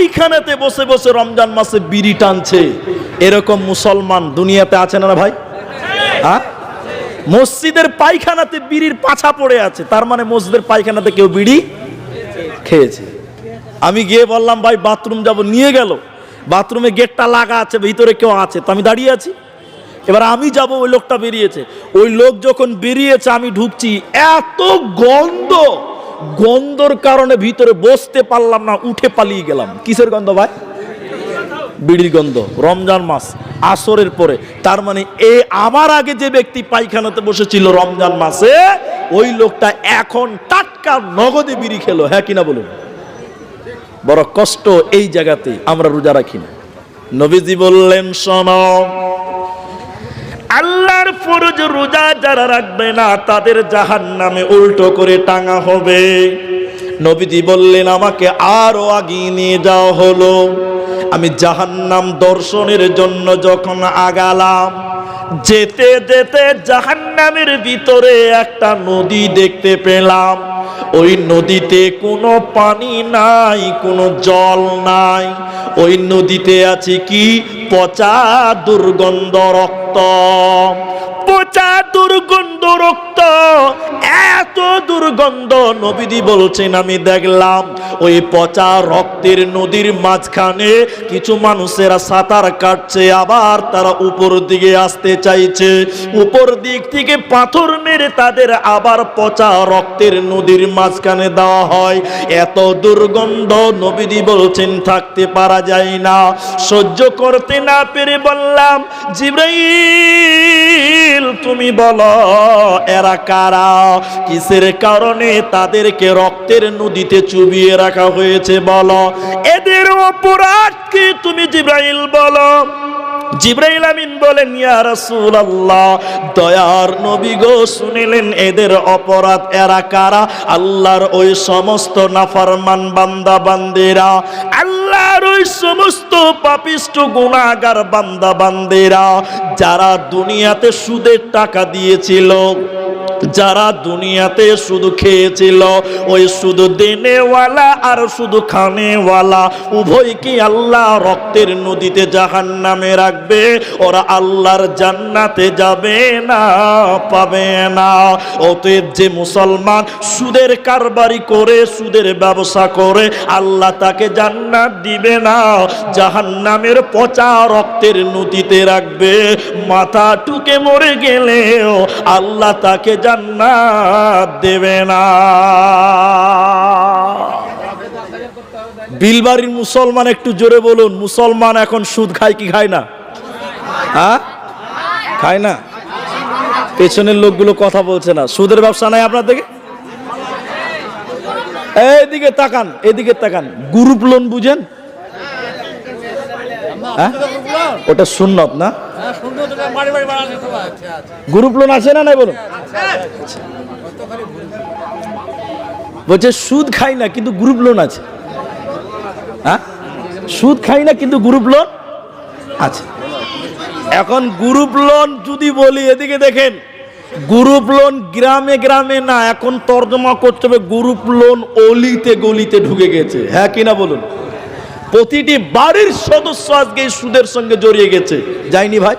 পায়খানাতে বসে বসে রমজান মাসে বিড়ি টানছে। এরকম মুসলমান দুনিয়াতে আছে না ভাই? হ্যাঁ মসজিদের পায়খানাতে বিড়ির পাছা পড়ে আছে, তার মানে মসজিদের পায়খানাতে কেউ বিড়ি খেয়েছে। আমি গিয়ে বললাম, ভাই, বাথরুম যাব। নিয়ে গেল। বাথরুমে গেটটা লাগা আছে, ভিতরে কেউ আছে, তো আমি দাঁড়িয়ে আছি। এবার আমি যাব, ওই লোকটা বেরিয়েছে। ওই লোক যখন বেরিয়েছে, আমি ঢুকছি, এত গন্ধ! গন্ধর কারণে ভিতরে বসতে পারলাম না, উঠে পালিয়ে গেলাম। কিসের গন্ধ ভাই? বিড়ির গন্ধ। রমজান মাস, আসরের পরে। তার মানে এ আমার আগে যে ব্যক্তি পায়খানাতে বসেছিল রমজান মাসে, ওই লোকটা এখন টাটকা নগদে বিড়ি খেলো। হ্যাঁ কিনা বলুন। বড় কষ্ট এই জায়গাতে আমরা রোজা রাখি না। নবীজি বললেন, শোনো আল্লাহর ফরজ রোজা যারা রাখবে না, তাদের জাহান নামে উল্টো করে টাঙা হবে। নবীজি বললেন, আমাকে আরও আগিয়ে নিয়ে যাওয়া হলো। আমি জাহান্নাম দর্শনের জন্য যখন আগালাম, যেতে যেতে জাহান্নামের ভিতরে একটা নদী দেখতে পেলাম। ওই নদীতে কোনো পানি নাই, কোনো জল নাই। ওই নদীতে আছে কি? পচা দুর্গন্ধ রক্ত। পচা দুর্গন্ধ রক্ত। এত দুর্গন্ধ নবীদি বলছেন, আমি দেখলাম ওই পচা রক্তের নদীর মাঝখানে কিছু মানুষেরা সাঁতার কাটছে, আবার তারা উপর দিকে আসতে চাইছে। উপর দিক থেকে পাথর মেরে তাদের আবার পচা রক্তের নদীর মাঝখানে দেওয়া হয়। এত দুর্গন্ধ নবীদি বলছেন, থাকতে পারা যায় না। সহ্য করতে না পেরে বললাম জিব্রাইল তুমি বলো, এরা কারা? কিসের কারণে তাদেরকে রক্তের নদীতে চুবিয়ে রাখা হয়েছে, বলো? এদের অপরাধ কি তুমি জিব্রাইল বলো? জিব্রাইল আমিন বলেন, ইয়া রাসূলুল্লাহ, দয়ার নবী গো, শুনিলেন এদের অপরাধ, এরা কারা? আল্লাহর ওই সমস্ত নাফরমান বান্দা বান্দিরা আল্লাহর ওই সমস্ত পাপিষ্ট গুণাগার বান্দা বান্দেরা যারা দুনিয়াতে সুদের টাকা দিয়েছিল যারা দুনিয়াতে শুধু খেয়েছিল, ওই শুধু দেনেওয়ালা আর শুধু খানেওয়ালা উভয় কি আল্লাহ রক্তের নদীতে জাহান নামে রাখবে? ওরা আল্লাহর জান্নাতে যাবে না, পাবে না। অতএব যে মুসলমান সুদের কারবারি করে, সুদের ব্যবসা করে, আল্লাহ তাকে জান্নাত দিবে না জাহান নামের পচা রক্তের নদীতে রাখবে। মাথা টুকে মরে গেলেও আল্লাহ তাকে জান্নাত দেবে না। বিলবাড়ির মুসলমান একটু জোরে বলুন, মুসলমান এখন সুদ খায় কি খায় না? হ্যাঁ? খায় না? পেছনের লোকগুলো কথা বলছে না। সুদের ব্যবসা নাই আপনার থেকে এইদিকে তাকান, এদিকে তাকান। গ্রুপ লোন বুঝেন? হ্যাঁ? ওটা সুন্নত না? গ্রুপ লোন আছে না নাই বলুন? বলছে, সুদ খাই না, কিন্তু গ্রুপ লোন আছে। হ্যাঁ? সুদ খাই না, কিন্তু গ্রুপ লোন আছে। এখন গ্রুপ লোন যদি বলি, এদিকে দেখেন, গ্রুপ লোন গ্রামে গ্রামে না, এখন তর্জমা করতে হবে। গ্রুপ লোন অলিতে গলিতে ঢুকে গেছে। হ্যাঁ কিনা বলুন? প্রতিটি বাড়ির সদস্য আজকে সুদের সঙ্গে জড়িয়ে গেছে। যায়নি ভাই?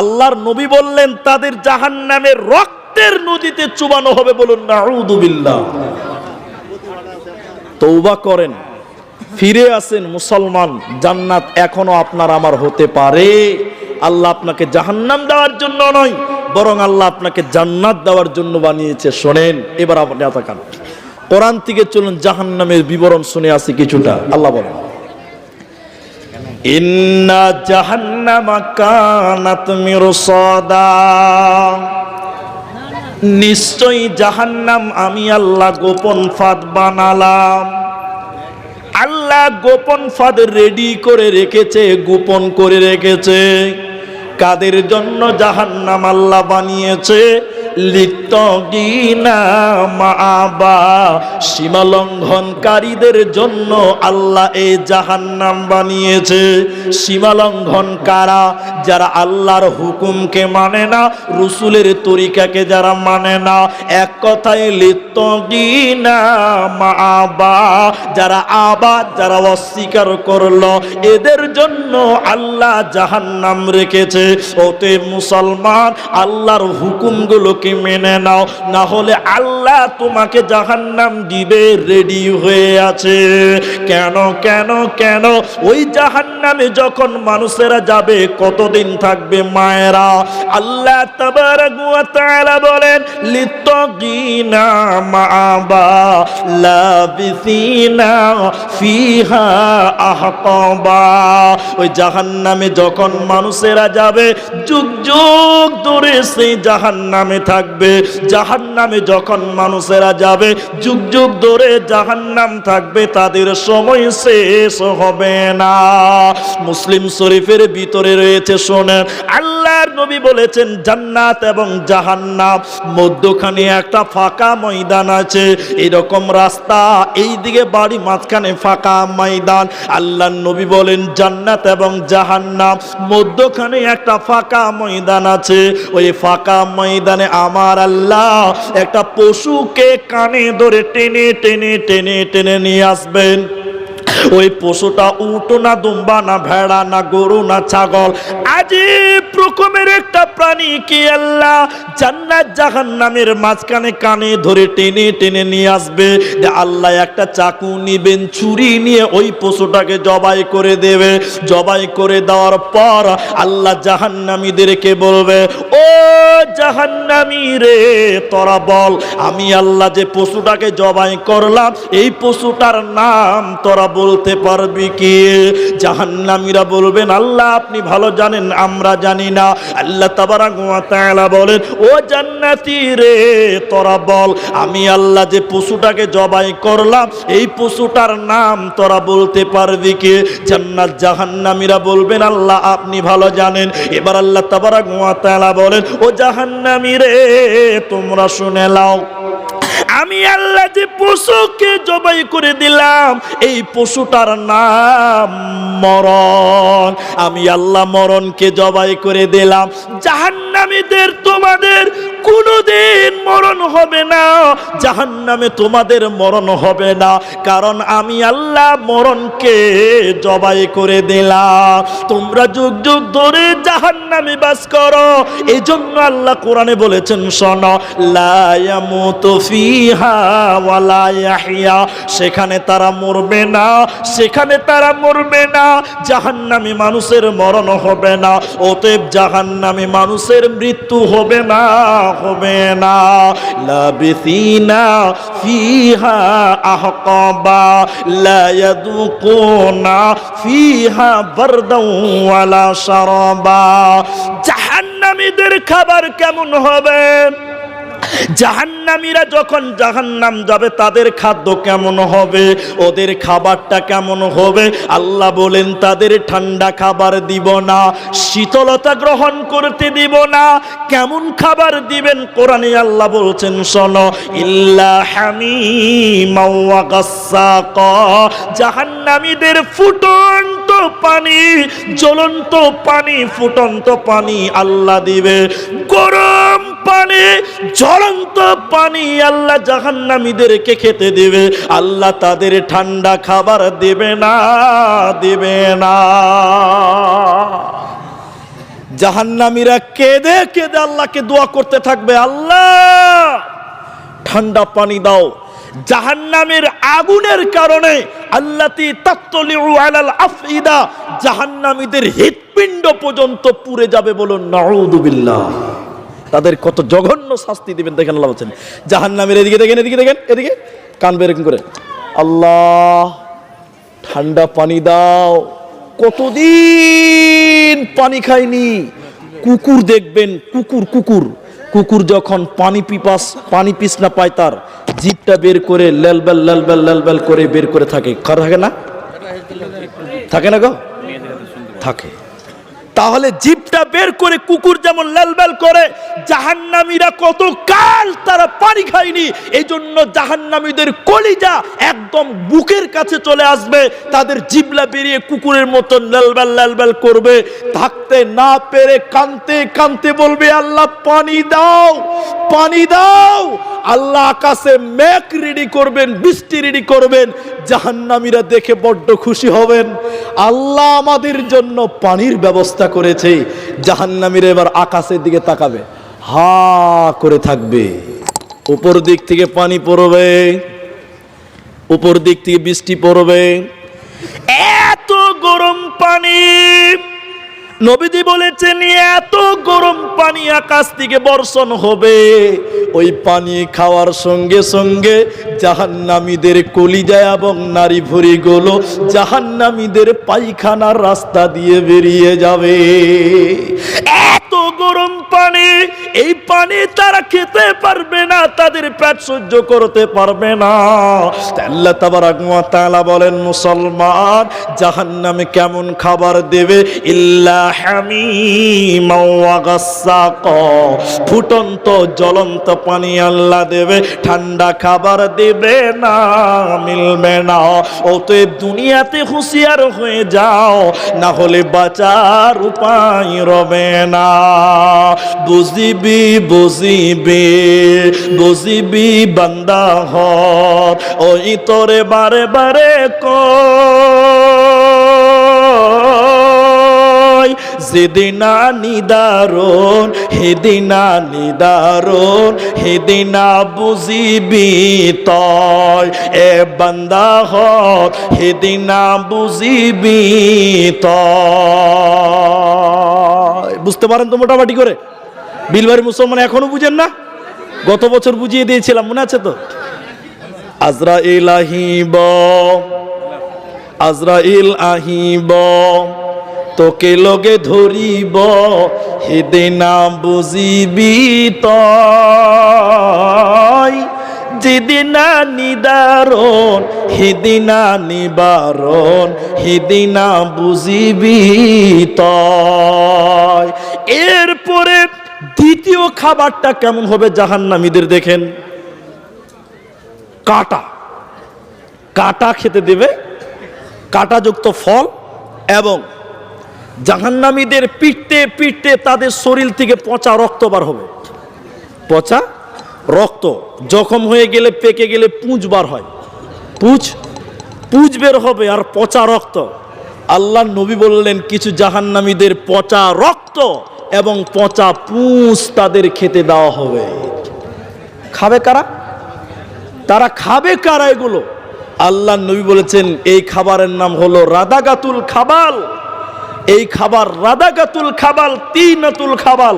আল্লাহর নবী বললেন, তাদের জাহান নামে রক্তের নদীতে চুবানো হবে বলুন না তৌবা করেন। ফিরে আসেন মুসলমান, জান্নাত এখনও আপনার আমার হতে পারে। আল্লাহ আপনাকে জাহান্নাম দেওয়ার জন্য নয়, বরং আল্লাহ আপনাকে জান্নাত দেওয়ার জন্য বানিয়েছে। শোনেন, এবার আপনি কোরআন থেকে চলুন, জাহান্নামের বিবরণ শুনে আসি কিছুটা। আল্লাহ বলেন ইন্না জাহান্নামা কানাত মিরসাদা। নিশ্চয়ই জাহান্নাম আমি আল্লাহ গোপন ফাঁদ বানালাম। আল্লাহ গোপন ফাঁদ রেডি করে রেখেছে, গোপন করে রেখেছে। কাদের জন্য জাহান্নাম আল্লাহ বানিয়েছে? লিত্তগিনা মাবা সীমা লঙ্ঘনকারীদের জন্য আল্লাহ এই জাহান্নাম বানিয়েছে। সীমা লঙ্ঘন কারা? যারা আল্লাহর হুকুমকে মানে না, রসুলের তরিকাকে যারা মানে না। এক কথায় লিত্তগিনা মাবা যারা আবাদ, যারা অস্বীকার করল, এদের জন্য আল্লাহ জাহান্নাম রেখেছে। ওতে মুসলমান, আল্লাহর হুকুমগুলোকে মেনে নাও না হলে আল্লাহ তোমাকে জাহান্নাম দিবে রেডি হয়ে আছে। কেন কেন কেন? ওই জাহান্নামে যখন মানুষেরা যাবে, কতদিন থাকবে মায়েরা? আল্লাহ বলেন লিত্তাকিনা মাআবা লাবিসিনা ফিহা আহকাবা ওই জাহান্নামে যখন মানুষেরা যাবে, যুগ যুগ ধরে সেই জাহান্নামে থাকবে। জাহান্নামে যখন মানুষেরা যাবে, যুগ যুগ ধরে জাহান্নাম থাকবে, তাদের সময় শেষ হবে না। মুসলিম শরীফের ভিতরে রয়েছে, শোনেন, আল্লাহর নবী বলেছেন, জান্নাত এবং জাহান্নাম, মধ্যখানে একটা ফাঁকা ময়দান আছে। এরকম রাস্তা এই দিকে বাড়ি, মাঝখানে ফাঁকা ময়দান। আল্লাহর নবী বলেন, জান্নাত এবং জাহান্নাম, মধ্যখানে একটা ফাঁকা ময়দান আছে। ওই ফাঁকা ময়দানে আমার আল্লাহ একটা পশুকে কানে ধরে টেনে টেনে টেনে টেনে নিয়ে আসবেন। ওই পশুটা উটো না, দুম্বা না, ভেড়া না, গরু না, ছাগল। আজীব রকমের একটা প্রাণী কি আল্লাহ? জান্নাত জাহান্নামের মাঝখানে কানে ধরে টেনে টেনে নিয়ে আসবে। যে আল্লাহ একটা চাকু নিবেন, ছুরি নিয়ে ওই পশুটাকে জবাই করে দেবে। জবাই করে দেওয়ার পর আল্লাহ জাহান্নামীদেরকে বলবে, ও জাহান্নামী রে, তোরা বল, আমি আল্লাহ যে পশুটাকে জবাই করলাম, এই পশুটার নাম তোরা বলতে পারবি কি? জাহান্নামীরা বলবেন, আল্লাহ, আপনি ভালো জানেন, আমরা জানি না। আল্লাহ তাবারা বলেন, ও জান্নাতি রে, তোরা বল, আমি আল্লাহ যে পশুটাকে জবাই করলাম, এই পশুটার নাম তোরা বলতে পারবি কি? জান্নাত জাহান্নামীরা বলবেন, আল্লাহ, আপনি ভালো জানেন। এবার আল্লাহ তাবারা ওয়া তাআলা বলেন, ও জাহান্নামী রে, তোমরা শুনে নাও। আমি আল্লাহ যে পশুকে জবাই করে দিলাম, এই পশুটার নাম মরণ। আমি আল্লাহ মরণকে জবাই করে দিলাম। জাহান্নামীদের তোমাদের কোনোদিন মরণ হবে না, জাহান্নামে তোমাদের মরণ হবে না। কারণ আমি আল্লাহ মরণকে জবাই করে দিলাম। তোমরা যুগ যুগ ধরে জাহান্নামে বাস করো। এই জন্য আল্লাহ কোরআনে বলেছেন, শোনো সেখানে তারা মরবে না, সেখানে তারা মরবে না। জাহান্নামী মানুষের মরণ হবে না, অতএব জাহান্নামী মানুষের মৃত্যু হবে না। হবে না। লাবিসিনা ফিহা আহকাবা, লা ইয়াদুকুনা ফিহা বারদাও ওয়ালা শারাবা। জাহান্নামীদের খাবার কেমন হবে? জাহান্নামীরা যখন জাহান্নাম যাবে, তাদের খাদ্য কেমন হবে? ওদের খাবারটা কেমন হবে? আল্লাহ বলেন, তাদের ঠান্ডা খাবার দিব না, শীতলতা গ্রহণ করতে দিব না, কেমন খাবার দিবেন? কোরআনে আল্লাহ বলছেন, শোনো, ইল্লা গাসসাকা জাহান্নামীদের ফুটন্ত পানি, জ্বলন্ত পানি, ফুটন্ত পানি আল্লাহ দিবে। গরম পানি, জ্বলন্ত পানি আল্লাহ জাহান্নামীদেরকে খেতে দেবে। আল্লাহ তাদের ঠান্ডা খাবার দেবে না দেবে না। জাহান্নামীরা কেঁদে কেঁদে আল্লাহকে দোয়া করতে থাকবে, আল্লাহ, ঠান্ডা পানি দাও। জাহান্নামের আগুনের কারণে আল্লাতি তাত্তলিউ আলাল আফইদা, জাহান্নামীদের হৃৎপিণ্ড পর্যন্ত পুড়ে যাবে বলুন নাউযুবিল্লাহ তাদের কত জঘন্য শাস্তি দিবেন দেখেন আল্লাহ বলছেন। জাহান নামের এদিকে দেখেন এদিকে দেখেন, এদিকে। কান বেরকম করে। আল্লাহ, ঠান্ডা পানি দাও। কতদিন পানি খায়নি কুকুর দেখবেন, কুকুর কুকুর। কুকুর যখন পানি পিপাস, পানি পিছনা পায় তার জিপটা বের করে লেলবেল লেলবেল লেলবেল করে বের করে থাকে। কার থাকে না? থাকে না গো? থাকে। তাহলে জিপটা বের করে কুকুর যেমন লালবাল করে, জাহান্নামীরা কত কাল তারা পানি খায়নি এই জন্য জাহান্নামীদের কলিজা একদম বুকের কাছে চলে আসবে, তাদের জিবলা বেরিয়ে কুকুরের মতো লালবাল লালবাল করবে, থাকতে না পেরে কানতে কানতে বলবে, আল্লাহ, পানি দাও পানি দাও। আল্লাহ আকাশে মেঘ রেডি করবেন, বৃষ্টি রেডি করবেন, জাহান্নামীরা দেখে বড্ড খুশি হবেন। আল্লাহ আমাদের জন্য পানির ব্যবস্থা করেছে, জাহান্নামীরা এবার আকাশের দিকে তাকাবে। হা করে থাকবে। উপর দিক থেকে পানি পড়বে, উপর দিক থেকে বৃষ্টি পড়বে। এত গরম পানি নবীজি বলেছেন, এত গরম পানি আকাশ থেকে বর্ষণ হবে। ওই পানি খাওয়ার সঙ্গে সঙ্গে জাহান্নামীদের কলিজা এবং নারী ভরি গুলো জাহান্নামীদের পায়খানার রাস্তা দিয়ে বেরিয়ে যাবে। এত গরম পানি এই পানি তারা খেতে পারবে না, তাদের পেট সহ্য করতে পারবে না। আল্লাহ তাআলা বলেন, মুসলমান, জাহান্নামে কেমন খাবার দেবে? ফুটন্ত, জ্বলন্ত পানি আল্লাহ দেবে, ঠান্ডা খাবার দেবে না, মিলবে না। অতএব দুনিয়াতে হুঁশিয়ার হয়ে যাও, না হলে বাঁচার উপায় রবে না। বুঝিবি বুঝিবি বুঝিবি বান্দা হ ওই তোরে বারে বারে কই। যেদিনা নিদারণ হেদিনা নিদারণ হেদিনা বুঝিবি তয়। এ বান্দা হত হেদিনা বুঝিবি তয়। বুঝতে পারেন তো মোটামুটি করে? বিলবাড়ি মুসলমান এখনও বুঝেন না? গত বছর বুঝিয়ে দিয়েছিলাম, মনে আছে তো? আজরা ইল আহিব আজরা ইল আহিব, তোকে লগে ধরিব হেদিনা বুঝিবি তয়। যেদিনা নিদারণ হেদিনা নিবারণ হেদিনা বুঝিবি তয়। এরপরে দ্বিতীয় খাবারটা কেমন হবে জাহান্নামীদের দেখেন? কাটা। কাটা খেতে দেবে। কাটাযুক্ত ফল এবং জাহান্নামীদের পিটতে পিটতে তাদের শরীর থেকে পচা রক্ত বার হবে। পচা রক্ত জখম হয়ে গেলে, পেকে গেলে পুঁজ বার হয়। পুঁজ পুঁজ বের হবে আর পচা রক্ত। আল্লাহ নবী বললেন, কিছু জাহান্নামীদের পচা রক্ত এবং পচা পুঁজ তাদের খেতে দেওয়া হবে। খাবে কারা? তারা খাবে কারা এগুলো? আল্লাহ নবী বলেছেন, এই খাবারের নাম হলো রাদাগাতুল খাবাল। এই খাবার রাদাগাতুল খাবাল, তিনাতুল খাবাল।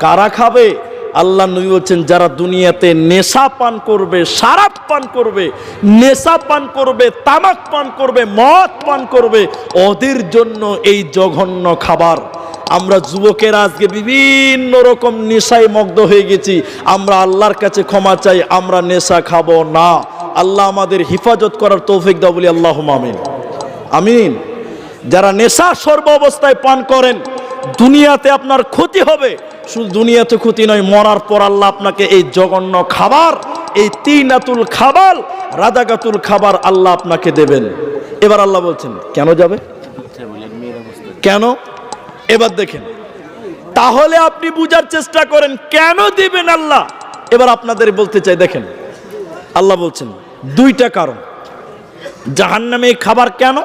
কারা খাবে? আল্লাহ নবী বলছেন, যারা দুনিয়াতে নেশা পান করবে, সারাপ পান করবে, নেশা পান করবে, তামাক পান করবে, মদ পান করবে, ওদের জন্য এই জঘন্য খাবার। আমরা যুবকেরা আজকে বিভিন্ন রকম নেশায় মগ্ধ হয়ে গেছি। আমরা আল্লাহর কাছে ক্ষমা চাই আমরা নেশা খাব না। আল্লাহ আমাদের হিফাজত করার তৌফিক দাও বলি আল্লাহ আমিন। আমিন। যারা নেশা সর্ব অবস্থায় পান করেন দুনিয়াতে আপনার ক্ষতি হবে। শুধু দুনিয়াতে ক্ষতি নয় মরার পর আল্লাহ আপনাকে এই জঘন্য খাবার এই তিনাতুল খাবার রাজাগাতুল খাবার আল্লাহ আপনাকে দেবেন। এবার আল্লাহ বলছেন কেন যাবে? কেন? এবার দেখেন। তাহলে আপনি বুঝার চেষ্টা করেন, কেন দিবেন আল্লাহ? এবার আপনাদের বলতে চাই, দেখেন, আল্লাহ বলছেন, দুইটা কারণ। জাহান্নামে এই খাবার কেন?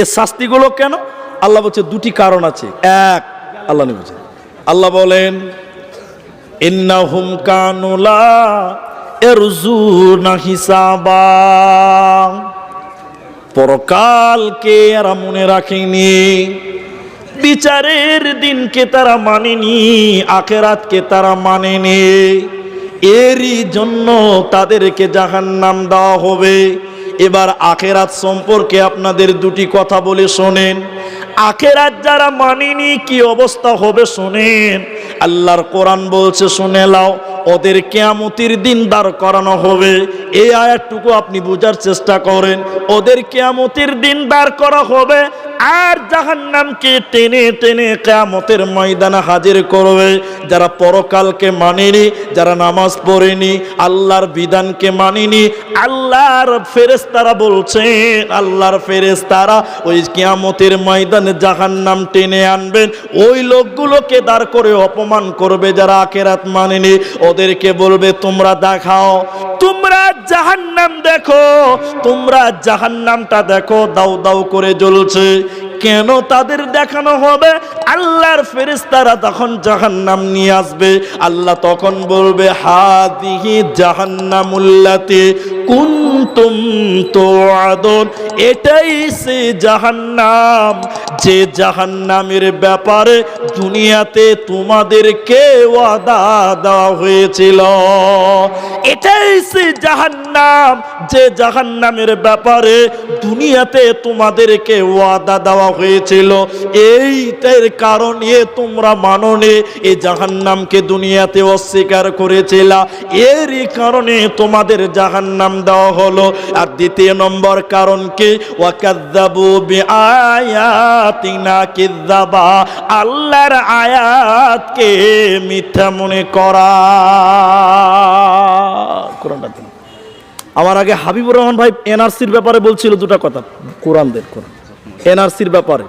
এর শাস্তিগুলো কেন? আল্লাহ বলছে, দুটি কারণ আছে। এক, আল্লাহ বলছেন, আল্লাহ বলেন হিসাবা। পরকালকে এরা মনে রাখেনি। বিচারের দিনকে তারা মানেনি, আখেরাতকে তারা মানেনি। এরই জন্য তাদেরকে জাহান্নাম দেওয়া হবে। এবার আখেরাত সম্পর্কে আপনাদের দুটি কথা বলে শোনেন। আখেরাত যারা মানেনি, কি অবস্থা হবে শোনেন। আল্লাহর কোরআন বলছে, শুনে লাও ওদের কেয়ামতির দিন দাঁড় করানো হবে। এই আয়াতটুকু আপনি বোঝার চেষ্টা করেন, ওদের কেয়ামতির দিন দাঁড় করা হবে আর জাহান্নামকে টেনে টেনে কেয়ামতের ময়দানে হাজির করবে। যারা পরকালকে মানেনি, যারা নামাজ পড়েনি, আল্লাহর বিধানকে মানেনি, আল্লাহর ফেরেস্তারা বলছেন আল্লাহর ফেরেস্তারা ওই কেয়ামতের ময়দানে জাহান্নাম টেনে আনবেন। ওই লোকগুলোকে দাঁড় করে অপমান করবে যারা আখেরাত মানেনি। ওদেরকে বলবে, তোমরা দেখাও তোমরা জাহান্নাম দেখো তোমরা জাহান্নামটা দেখো দাউ দাউ করে জ্বলছে। কেন তাদের দেখানো হবে? আল্লাহর ফেরেস্তারা তখন জাহান্নাম নিয়ে আসবে। আল্লাহ তখন বলবে, হাদিহি জাহান্নামুল্লাতে কুনতুম তোয়াদন এটাই সে জাহান্নাম। যে জাহান্নামের ব্যাপারে দুনিয়াতে তোমাদেরকে ওয়াদা দেওয়া হয়েছিল। এটাই সে জাহান্নাম। যে জাহান্নামের ব্যাপারে দুনিয়াতে তোমাদেরকে ওয়াদা দেওয়া হয়েছিল। এইটার কারণে তোমরা মাননে এই জাহান্নামকে দুনিয়াতে অস্বীকার করেছিল। এরই কারণে তোমাদের জাহান্নাম দেওয়া হলো। আর দ্বিতীয় নম্বর কারণ কি? ওয়াকাদ্দাবু বিআয়াতিনা কিদ্দাবা আল্লাহর আয়াতকে মিথ্যা মনে করা। কোরআনটা আমার আগে হাবিবুর রহমান ভাই এনআরসির ব্যাপারে বলছিল দুটো কথা। কোরআন দেন কোরআন এনআরসির ব্যাপারে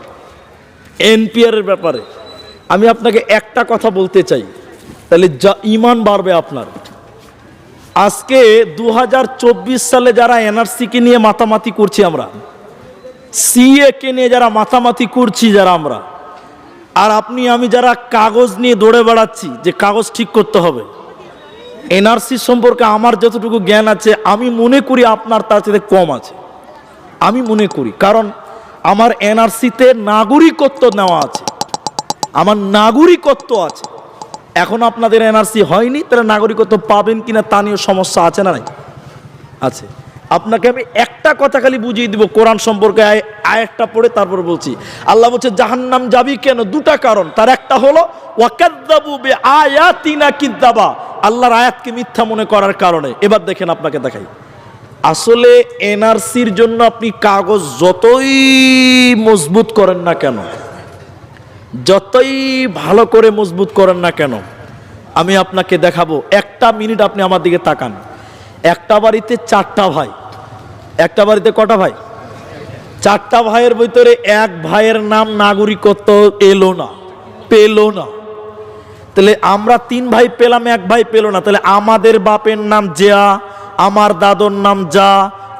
এনপিআর এর ব্যাপারে, আমি আপনাকে একটা কথা বলতে চাই। তাহলে যা ইমান বাড়বে আপনার। আজকে দু হাজার চব্বিশ সালে যারা এনআরসিকে নিয়ে মাতামাতি করছি আমরা সিএ কে নিয়ে যারা মাতামাতি করছি যারা আমরা, আর আপনি, আমি যারা কাগজ নিয়ে দৌড়ে বেড়াচ্ছি, যে কাগজ ঠিক করতে হবে, এনআরসি সম্পর্কে আমার যতটুকু জ্ঞান আছে, আমি মনে করি আপনার তার চেয়ে কম আছে। আমি মনে করি, কারণ আমার এনআরসিতে নাগরিকত্ব নেওয়া আছে। আমার নাগরিকত্ব আছে। এখন আপনাদের এনআরসি হয়নি, তাহলে নাগরিকত্ব পাবেন কিনা তা নিয়ে সমস্যা আছে না নাই? আছে। আপনাকে আমি একটা কথা খালি বুঝিয়ে দিব, কোরআন সম্পর্কে আয়াতটা পড়ে তারপর বলছি। আল্লাহ বলছে, জাহান্নাম যাবি কেন? দুটা কারণ। তার একটা হলো আয়াতিনা কিদ্দাবা আল্লাহর আয়াতকে মিথ্যা মনে করার কারণে। এবার দেখেন আপনাকে দেখাই। আসলে এনআরসির জন্য আপনি কাগজ যতই মজবুত করেন না কেন, যতই ভালো করে মজবুত করেন না কেন, আমি আপনাকে দেখাবো, একটা মিনিট আপনি আমার দিকে তাকান। একটা বাড়িতে চারটা ভাই, একটা বাড়িতে কটা ভাই? চারটা ভাইয়ের ভিতরে এক ভাইয়ের নাম নাগরিকত্ব এলো না, পেল না। তাহলে আমরা তিন ভাই পেলাম, এক ভাই পেল না, তাহলে আমাদের বাপের নাম জিয়া আমার দাদর নাম যা,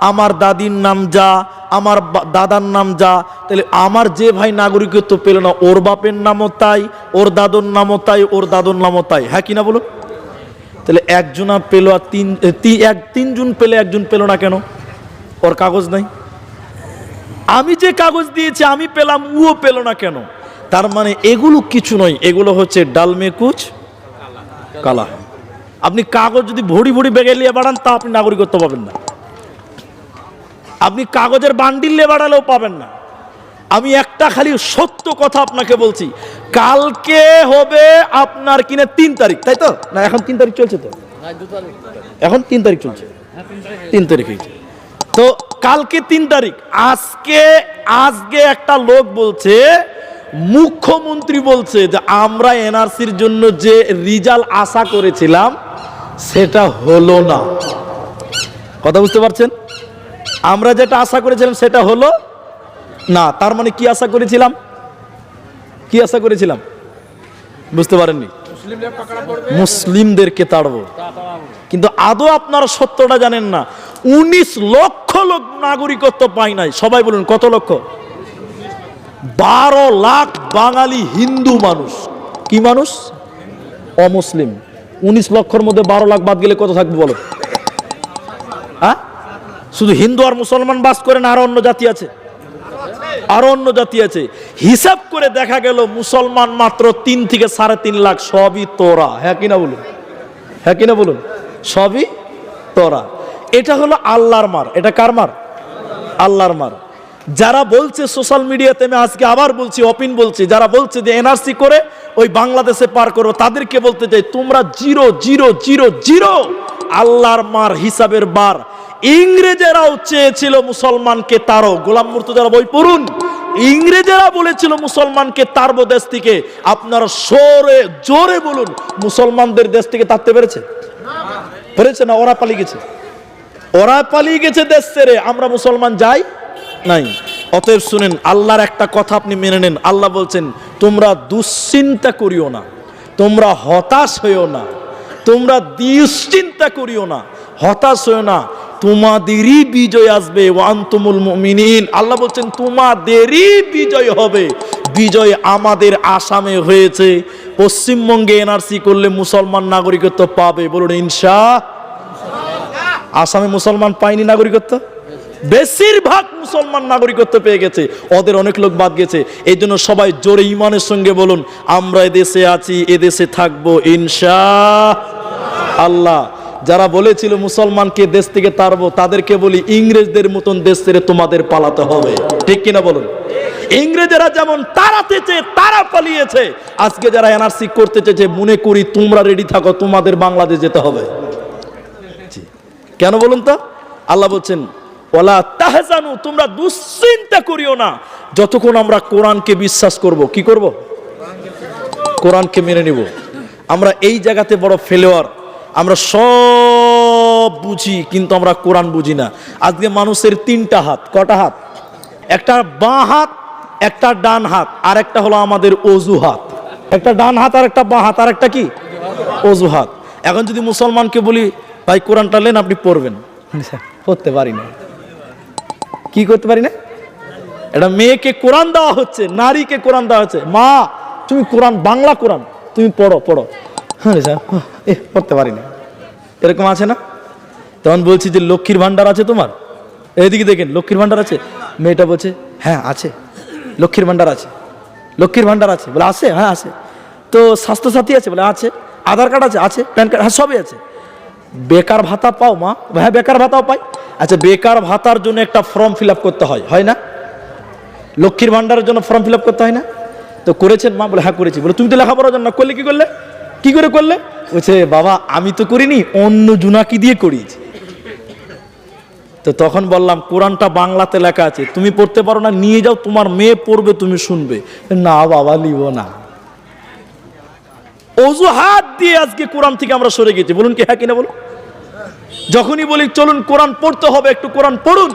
আমার দাদির নাম যা, আমার দাদার নাম যা, তাহলে আমার যে ভাই নাগরিকত্ব পেল না, ওর বাপের নামও তাই, ওর দাদর নামও তাই, ওর দাদর নামও তাই। হ্যাঁ কিনা বলো তাহলে একজনা পেল আর তিন এক, তিনজন পেলে একজন পেল না কেন? ওর কাগজ নাই? আমি যে কাগজ দিয়েছি, আমি পেলাম, উও পেল না কেন? তার মানে এগুলো কিছু নয়, এগুলো হচ্ছে ডালমে কুচ, কালা। আপনি কাগজ যদি ভরি ভরি বেগে নিয়ে বাড়ান, তা আপনি নাগরিকত্ব পাবেন না। আপনি কাগজের বান্ডিল নিয়ে বাড়ালেও পাবেন না। আমি একটা খালি সত্য কথা আপনাকে বলছি, কালকে হবে আপনার কিনে তিন তারিখ, তাই তো? না, এখন তিন তারিখ চলছে তো? এখন তিন তারিখ চলছে। তিন তারিখ হয়েছে। তো কালকে তিন তারিখ, আজকে আজকে একটা লোক বলছে মুখ্যমন্ত্রী বলছে যে আমরা এনআরসির জন্য যে রিজাল্ট আশা করেছিলাম, সেটা হলো না। কথা বুঝতে পারছেন? আমরা যেটা আশা করেছিলাম, সেটা হলো না। তার মানে কি আশা করেছিলাম? কি আশা করেছিলাম? বুঝতে পারেননি? মুসলিমদেরকে তাড়বো। কিন্তু আদৌ আপনারা সত্যটা জানেন না। উনিশ লক্ষ লোক নাগরিকত্ব পায় নাই। সবাই বলুন, কত লক্ষ? বারো লাখ বাঙালি হিন্দু মানুষ। কি মানুষ? অমুসলিম। উনিশ লক্ষর মধ্যে বারো লাখ বাদ গেলে কত থাকবে বলো? হ্যাঁ শুধু হিন্দু আর মুসলমান বাস করে না, আরও অন্য জাতি আছে। আরও অন্য জাতি আছে। হিসাব করে দেখা গেল মুসলমান মাত্র তিন থেকে সাড়ে তিন লাখ, সবই তোরা। হ্যাঁ কিনা বলুন? হ্যাঁ কিনা বলুন? সবই তোরা। এটা হলো আল্লাহর মার। এটা কার মার? আল্লাহর মার। যারা বলছে সোশ্যাল মিডিয়াতে, আমি আজকে আবার বলছি, অপিন বলছি, যারা বলছে যে এনআরসি করে ওই বাংলাদেশে পার করো তাদেরকে বলতে চাই, তোমরা জিরো জিরো জিরো জিরো আল্লাহর মার হিসাবের বার। ইংরেজেরাও চেয়েছিল মুসলমানকে তারও গোলাম মুর্তুজার বই পড়ুন। ইংরেজেরা বলেছিল মুসলমানকে তারব দেশ থেকে। আপনারা সরে, জোরে বলুন, মুসলমানদের দেশ থেকে তারতে পেরেছে? পেরেছে না? ওরা পালিয়ে গেছে। ওরা পালিয়ে গেছে দেশ ছেড়ে। আমরা মুসলমান যাই নাই। অতএব শুনেন, আল্লাহর একটা কথা আপনি মেনে নেন। আল্লাহ বলছেন, তোমরা দুশ্চিন্তা করিও না, তোমরা হতাশ হইও না, তোমরা দুশ্চিন্তা করিও না, হতাশ হইও না, তোমাদেরই বিজয় আসবে ওয়ান্তুমুল মুমিনিন। আল্লাহ বলছেন, তোমাদেরই বিজয় হবে। বিজয় আমাদের আসামে হয়েছে। পশ্চিমবঙ্গে এনআরসি করলে মুসলমান নাগরিকত্ব পাবে। বলুন ইনশা আসামে মুসলমান পায়নি নাগরিকত্ব? বেশিরভাগ মুসলমান নাগরিকত্ব পেয়ে গেছে। ওদের অনেক লোক বাদ গেছে। এই জন্য সবাই জোরে ইমানের সঙ্গে বলুন, আমরা এদেশে আছি, এদেশে থাকব, ইনশা আল্লাহ। যারা বলেছিল মুসলমানকে দেশ থেকে তাড়বো, তাদেরকে বলি, ইংরেজদের মতন দেশ ছেড়ে তোমাদের পালাতে হবে। ঠিক কিনা বলুন? ইংরেজেরা যেমন তাড়াতে চেয়ে, তারা পালিয়েছে। আজকে যারা এনআরসি করতে চেয়েছে, মনে করি তোমরা রেডি থাকো, তোমাদের বাংলাদেশ যেতে হবে। কেন বলুন তো? আল্লাহ বলছেন ওলা তাহজানু, তোমরা দুশ্চিন্তা করিও না। যতক্ষণ আমরা কোরআনকে বিশ্বাস করব, কি করব? কোরআনকে মেনে নিব। আমরা এই জায়গাতে বড় ফেলোয়ার আমরা সব বুঝি, কিন্তু আমরা কোরআন বুঝি না। আজকে মানুষের তিনটা হাত, কটা হাত? একটা বাঁ হাত, একটা ডান হাত, আর একটা হলো আমাদের অজু হাত একটা ডান হাত, আর একটা বাঁ হাত, আর একটা কি? অজু হাত এখন যদি মুসলমানকে বলি, ভাই, কোরআনটা লেন আপনি পড়বেন। পড়তে পারি না। কি করতে পারি না? এটা মেয়েকে কোরআন দেওয়া হচ্ছে, নারীকে কোরআন দেওয়া হচ্ছে। মা, তুমি কোরআন, বাংলা কোরআন, তুমি পড়ো পড়ো। হ্যাঁ স্যার, এ, পড়তে পারি না। এরকম আছে না? তখন বলছি যে, লক্ষ্মীর ভান্ডার আছে তোমার? এইদিকে দেখেন, লক্ষ্মীর ভান্ডার আছে। মেয়েটা বলছে হ্যাঁ আছে। লক্ষ্মীর ভান্ডার আছে। লক্ষ্মীর ভান্ডার আছে। বলে, আছে? হ্যাঁ আছে। তো স্বাস্থ্যসাথী আছে? বলে, আছে। আধার কার্ড আছে? আছে। PAN card? হ্যাঁ সবই আছে। বেকার ভাতা পাও মা। হ্যাঁ বেকার ভাতাও পাই। আচ্ছা বেকার ভাতার জন্য একটা ফর্ম ফিল করতে হয়। হয় না? লক্ষ্মীর ভান্ডারের জন্য ফর্ম ফিল করতে হয় না? তো করেছেন মা? বলে হ্যাঁ করেছি। বলে, তুমি তো লেখাপড়ার জন্য করলে, কি করলে? কি করে করলে? বলছে, বাবা, আমি তো করিনি, অন্য জুনাকি দিয়ে করিয়েছি। তো তখন বললাম, কোরআনটা বাংলাতে লেখা আছে। তুমি পড়তে পারো না, নিয়ে যাও, তোমার মেয়ে পড়বে, তুমি শুনবে। না, বাবা লিব না। অজুহাত দিয়ে আজকে কোরআন থেকে আমরা সরে গেছি। বলুন কি হ্যাঁ কিনা বলুন? যখনই বলি, চলুন, কোরআন পড়তে হবে, একটু কোরআন পড়ুন।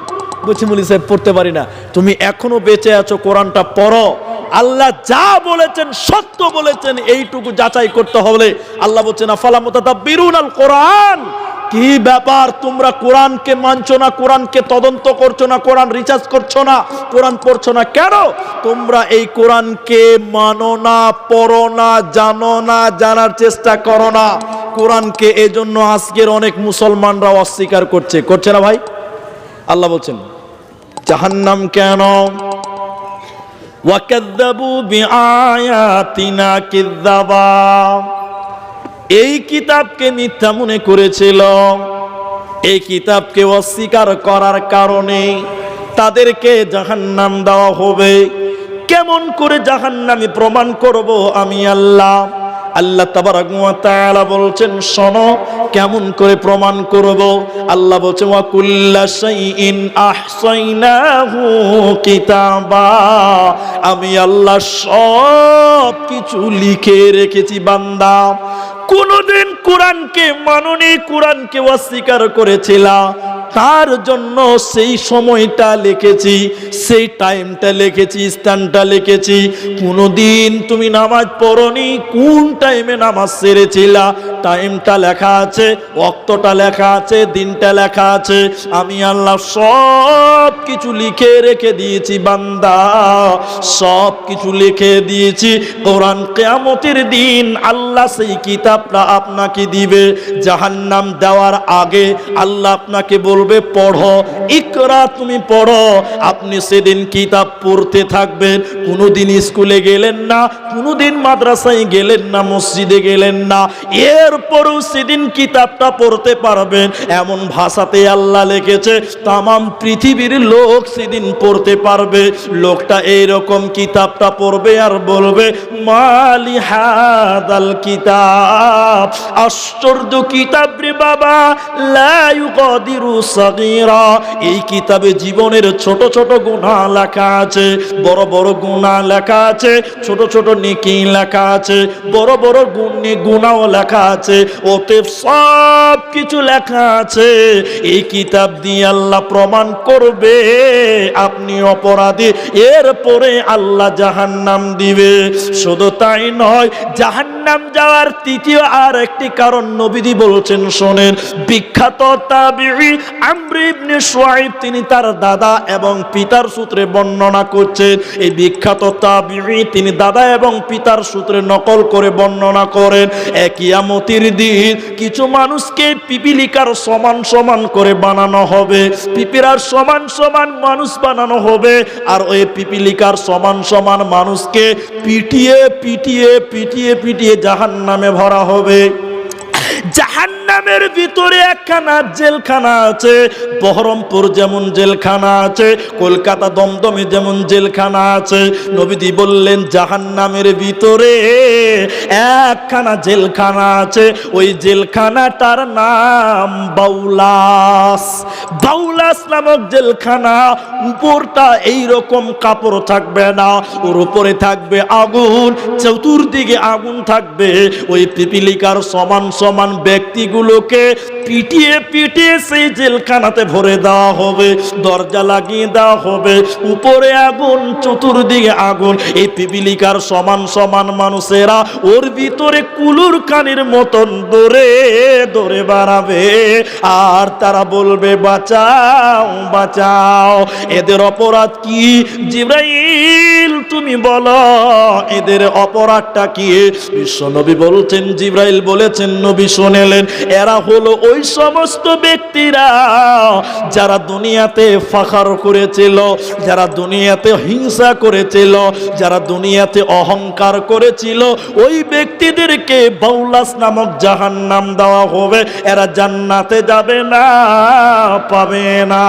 বলছি মুলি সাহেব, পড়তে পারি না। তুমি এখনও বেঁচে আছো, কোরআনটা পড়ো। আল্লাহ যা বলেছেন, সত্য বলেছেন, এইটুকু যাচাই করতে হবে। আল্লাহ বলছেন আফালামতা বিরুন আল কোরআন? কি ব্যাপার? তোমরা কোরআনকে মানছো না, কোরআনকে তদন্ত করছ না, কোরআন রিচার্জ করছ না, কোরআন পড়ছো না কেন? তোমরা এই কোরআনকে মানো না, পড়ো না, জানো না, জানার চেষ্টা করো না। কোরআনকে এজন্য আজকের অনেক মুসলমানরা অস্বীকার করছে। করছে না ভাই? আল্লাহ বলছেন, জাহান্নাম কেন? এই কিতাবকে মিথ্যা মনে করেছিল। এই কিতাবকে অস্বীকার করার কারণে তাদেরকে জাহান্নাম দেওয়া হবে। কেমন করে জাহান্নামে প্রমাণ করব আমি আল্লাহ? আল্লাহ তাআলা বলছেন, শোনো, কেমন করে প্রমাণ করব? আল্লাহ কিতাবা। আমি আল্লাহ সব কিছু লিখে রেখেছি, বান্দা। কোনদিন কোরআনকে মাননি, কোরআনকে অস্বীকার করেছিলা। তার জন্য সেই সময়টা লিখেছি, সেই টাইমটা লিখেছি, স্থানটা লিখেছি। কোনোদিন তুমি নামাজ পড়নি, কোন টাইমে নামাজ সেরেছিলা? টাইমটা লেখা আছে অক্তটা লেখা আছে, দিনটা লেখা আছে। আমি আল্লাহ সব কিছু লিখে রেখে দিয়েছি, বান্দা। সব কিছু লিখে দিয়েছি। কোরআন কেয়ামতের দিন আল্লাহ সেই কিতাবটা আপনাকে দিবে। জাহান্নাম দেওয়ার আগে আল্লাহ আপনাকে বলবে পড়ো। ইকরা তুমি পড়ো। আপনি সেদিন কিতাব পড়তে থাকবেন। কোনোদিন স্কুলে গেলেন না, কোনোদিন মাদ্রাসায় গেলেন না, মসজিদে গেলেন না। এরপরও সেদিন কিতাবটা পড়তে পারবেন। এমন ভাষাতে আল্লাহ লিখেছে, তামাম পৃথিবীর লোক সেদিন পড়তে পারবে। লোকটা এইরকম কিতাবটা পড়বে আর বলবে, মালি হাদাল কিতাব। আশ্চর্য কিতাব রে বাবা, লা ইউকাদিরু এই কিতাবে জীবনের ছোট ছোট গুনাহ লেখা আছে, বড় বড় গুনাহ লেখা আছে, ছোট ছোট নেকি লেখা আছে, বড় বড় গুণে গুণাও লেখা আছে ওতে সব কিছু লেখা আছে। এই কিতাব দিয়ে আল্লাহ প্রমাণ করবে, আপনি অপরাধী, এরপরে আল্লাহ জাহান্নাম দিবে। শুধু তাই নয়, জাহান্নাম যাওয়ার তৃতীয় আর একটি কারণ নবীদি বলছেন, শোনেন, বিখ্যাত তাবিঈ আমর ইবনে শুআইব তিনি তার দাদা এবং পিতার সূত্রে বর্ণনা করছেন এই বিখ্যাত তাবিঈ, তিনি দাদা এবং পিতার সূত্রে নকল করে বর্ণনা করেন কিয়ামতির দিন কিছু মানুষকে পিপিলিকার সমান সমান করে বানানো হবে পিপিরার সমান সমান মানুষ বানানো হবে, আর ওই পিপিলিকার সমান সমান মানুষকে পিটিয়ে পিটিয়ে পিটিয়ে পিটিয়ে জাহান নামে ভরা হবে। জাহান্নামের ভিতরে একখানা জেলখানা আছে, বহরমপুর যেমন জেলখানা আছে, কলকাতা দমদমে যেমন জেলখানা আছে। নবীদি বললেন, জাহান্নামের ভিতরে একখানা জেলখানা আছে। ওই জেলখানাটার নাম বাউলাস। বাউলাস নামক জেলখানা, উপরটা এই রকম কাপড় থাকবে না, ওর উপরে থাকবে আগুন, চতুর্দিকে আগুন থাকবে। ওই পিপিলিকার সমান সমান ব্যক্তিগুলোকে পিটিয়ে পিটিয়ে সেই জেলখানাতে ভরে দেওয়া হবে, দরজা লাগিয়ে দেওয়া হবে, উপরে আগুন, চতুর্দিকে আগুন। এই পিপিলিকার সমান সমান মানুষেরা ওর ভিতরে কুলুর কানির মতন দৌড়ে দৌড়ে বাড়াবে। আর তারা বলবে, বাঁচাও বাঁচাও, এদের অপরাধ কি? জিব্রাইল, তুমি বলো, এদের অপরাধটা কি? বিশ্বনবী বলছেন, জিব্রাইল বলেছেন, নবী শুনেলেন, এরা হলো ওই সমস্ত ব্যক্তিরা যারা দুনিয়াতে ফাখার করেছিল, যারা দুনিয়াতে হিংসা করেছিল, যারা দুনিয়াতে অহংকার করেছিল। ওই ব্যক্তিদেরকে বাউলাস নামক জাহান নাম দেওয়া হবে। এরা জান্নাতে যাবে না, পাবে না।